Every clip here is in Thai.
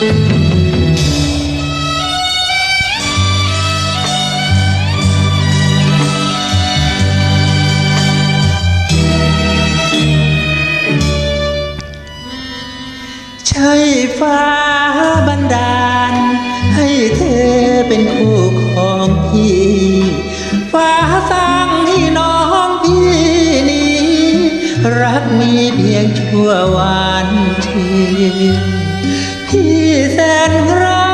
ใช่ฟ้าบันดาล ให้เธอเป็นคู่ของพี่ ฟ้าสร้างให้น้องพี่นี้ รักมีเพียงชั่ววานชื่น ที่แสนรั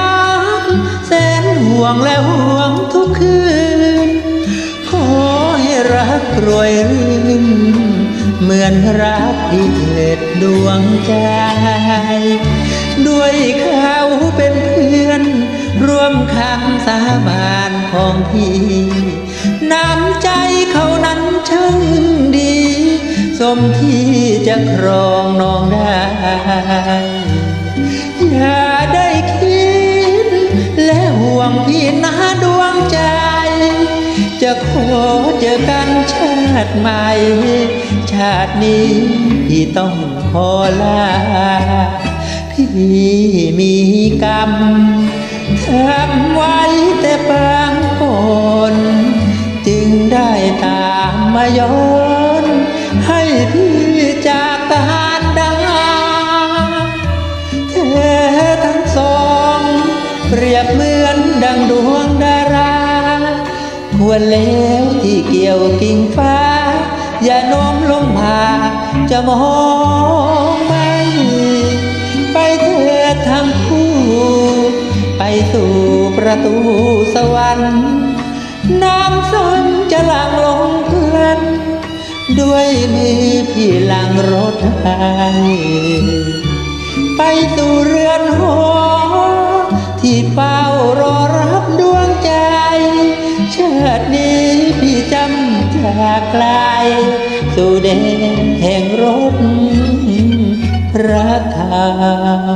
ก แสนห่วงและห่วงทุกคืน ขอให้รักรวยรื่นเหมือนรักที่เถิดดวงใจ ด้วยเขาเป็นเพื่อน ร่วมคำสาบานของพี่น้ำใจเขานั้นช่างดี สมที่จะครองน้องได้ อย่าได้คิด และห่วงพี่นะดวงใจ จะขอเจอกันชาติใหม่ ชาตินี้พี่ต้องขอลา พี่มีกรรมทำไว้แต่ เปรียบเหมือนดังดวงดารา ควรแล้วที่เกี่ยวกิ่งฟ้า อย่าโน้มลงมาจะมองไม่ไปเถิดทั้งคู่ ไปสู่ประตูสวรรค์ น้ำส้มจะหลั่งลงพลัน ด้วยมือพี่หลังรถให้ไปสู่เรือนหอ ชาตินี้พี่จำจากไกลสู่แดนแห่งรถพระธรรม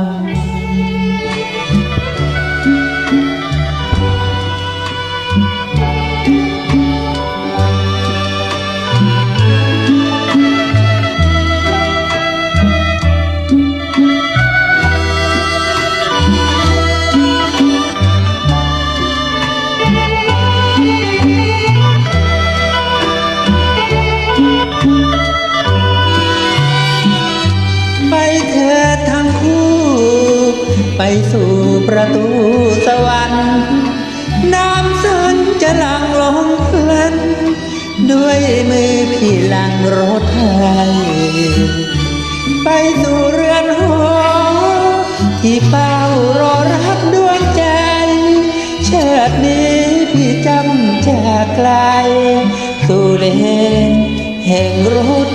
ไปสู่ประตูสวรรค์น้ำสันจะหลังลงเพลันด้วยมือพี่หลังรถให้ไปสู่เรือนหอที่เฝ้ารอรับดวงใจเชาตินี้พี่จำจากไกล สู่เลนแห่งรถ